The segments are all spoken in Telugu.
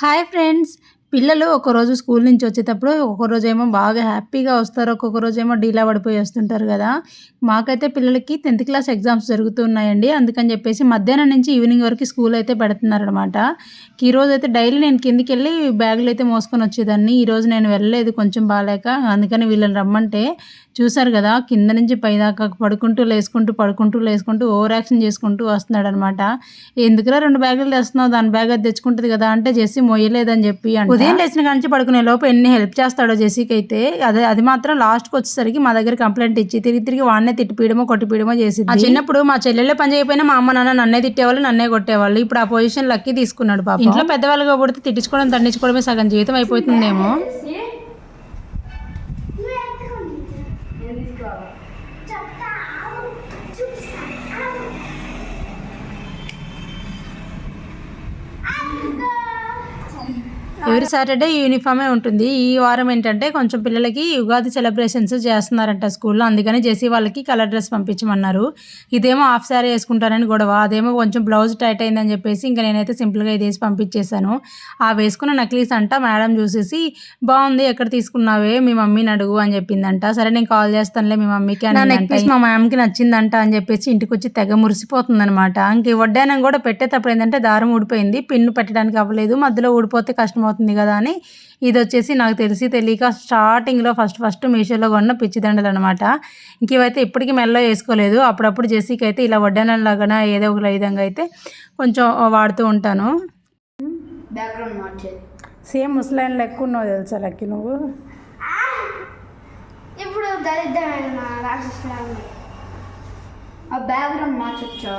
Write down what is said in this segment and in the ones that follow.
హాయ్ ఫ్రెండ్స్ పిల్లలు ఒకరోజు స్కూల్ నుంచి వచ్చేటప్పుడు ఒక్కొక్కరోజు ఏమో బాగా హ్యాపీగా వస్తారు ఒక్కొక్క రోజు ఏమో డీలా పడిపోయి వస్తుంటారు కదా. మాకైతే పిల్లలకి టెన్త్ క్లాస్ ఎగ్జామ్స్ జరుగుతున్నాయండి. అందుకని చెప్పేసి మధ్యాహ్నం నుంచి ఈవినింగ్ వరకు స్కూల్ అయితే పెడుతున్నారనమాట. ఈరోజు అయితే డైలీ నేను కిందికి వెళ్ళి బ్యాగులు అయితే మోసుకొని వచ్చేదాన్ని. ఈరోజు నేను వెళ్ళలేదు కొంచెం బాగాలేక అందుకని వీళ్ళని రమ్మంటే చూశారు కదా కింద నుంచి పైదాకా పడుకుంటూ లేసుకుంటూ పడుకుంటూ లేసుకుంటూ ఓవర్ యాక్షన్ చేసుకుంటూ వస్తున్నాడు అనమాట ఎందుకురా రెండు బ్యాగులు తెస్తున్నావు? దాని బ్యాగ్ అది తెచ్చుకుంటుంది కదా అంటే చేసి మొయ్యలేదని చెప్పి అంటే ఉదయం లేచిన కాడ నుంచి పడుకునే లోపు ఎన్ని హెల్ప్ చేస్తాడో జెస్సీకి అయితే అదే అది మాత్రం లాస్ట్కి వచ్చేసరికి మా దగ్గర కంప్లైంట్ ఇచ్చి తిరిగి తిరిగి వాడినే తిట్టిపీయడమో కొట్టిపీయడమో చేసి ఆ చిన్నప్పుడు మా చెల్లెళ్ళే పని చేయకపోయినా మా అమ్మ నాన్న నన్నే తిట్టేవాళ్ళు నన్నే కొట్టేవాళ్ళు. ఇప్పుడు ఆ పొజిషన్ లక్కీ తీసుకున్నాడు పాప. ఇంట్లో పెద్దవాళ్ళుగా పుడితే తిట్టించుకోవడం దండించుకోవడమే సగం జీవితం అయిపోతుందేమో. ఎవ్రీ సాటర్డే యూనిఫామే ఉంటుంది. ఈ వారం ఏంటంటే కొంచెం పిల్లలకి ఉగాది సెలబ్రేషన్స్ చేస్తున్నారంట స్కూల్లో. అందుకని జెసి వాళ్ళకి కలర్ డ్రెస్ పంపించమన్నారు. ఇదేమో హాఫ్ శారీ వేసుకుంటారని గొడవ. అదేమో కొంచెం బ్లౌజ్ టైట్ అయిందని చెప్పేసి ఇంకా నేనైతే సింపుల్గా ఇది వేసి పంపించేశాను. ఆ వేసుకున్న నక్లీస్ అంట మేడం చూసేసి బాగుంది ఎక్కడ తీసుకున్నావే? మీ మమ్మీని అడుగు అని చెప్పిందంట. సరే నేను కాల్ చేస్తానులే మీ మమ్మీకి అని నెక్లెస్ మా మ్యామ్కి నచ్చిందంట అని చెప్పేసి ఇంటికి వచ్చి తెగ మురిసిపోతుంది అనమాట ఇంక వడ్డానం కూడా పెట్టేటప్పుడు ఏంటంటే దారం ఊడిపోయింది. పిన్ను పెట్టడానికి అవ్వలేదు. మధ్యలో ఊడిపోతే కష్టమవుతుంది. కదా అని ఇది వచ్చేసి నాకు తెలిసి తెలియక స్టార్టింగ్లో ఫస్ట్ ఫస్ట్ మీషోలో కొన్న పిచ్చిదండలు అనమాట ఇంక ఇవైతే ఇప్పటికీ మెల్లో వేసుకోలేదు. అప్పుడప్పుడు జెస్సీకి అయితే ఇలా వడ్డానం లాగా ఏదో ఒక విధంగా అయితే కొంచెం వాడుతూ ఉంటాను. సేమ్ ముసలాయన లెక్క ఉన్నావు తెలుసా లక్కి నువ్వు? ఇప్పుడు దరిద్రమైన రాక్షసుడు ఆ బ్యాక్గ్రౌండ్ మార్చొచ్చా?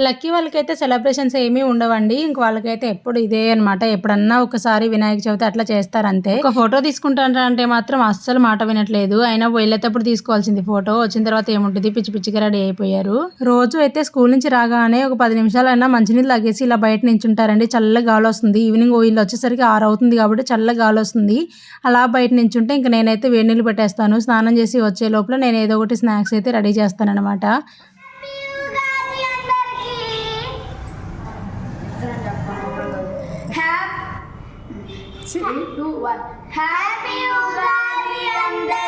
లక్కీ వాళ్ళకైతే సెలబ్రేషన్స్ ఏమీ ఉండవండి. ఇంక వాళ్ళకైతే ఎప్పుడు ఇదే అనమాట ఎప్పుడన్నా ఒకసారి వినాయక చవితి అట్లా చేస్తారంతే. ఒక ఫోటో తీసుకుంటారా అంటే మాత్రం అస్సలు మాట వినట్లేదు. అయినా వెళ్ళేటప్పుడు తీసుకోవాల్సింది ఫోటో వచ్చిన తర్వాత ఏముంటుంది? పిచ్చి పిచ్చిగా రెడీ అయిపోయారు. రోజు అయితే స్కూల్ నుంచి రాగానే ఒక పది నిమిషాలైనా మంచినీళ్ళు లాగేసి ఇలా బయట నించుంటారండి. చల్ల గాలి వస్తుంది. ఈవినింగ్ వీళ్ళు వచ్చేసరికి ఆరు అవుతుంది కాబట్టి చల్ల గాలి వస్తుంది. అలా బయట నించుంటే ఇంక నేనైతే వేడి నీళ్ళు పెట్టేస్తాను. స్నానం చేసి వచ్చే లోపల నేను ఏదో ఒకటి స్నాక్స్ అయితే రెడీ చేస్తాను two, one. Happy Ugali and Day!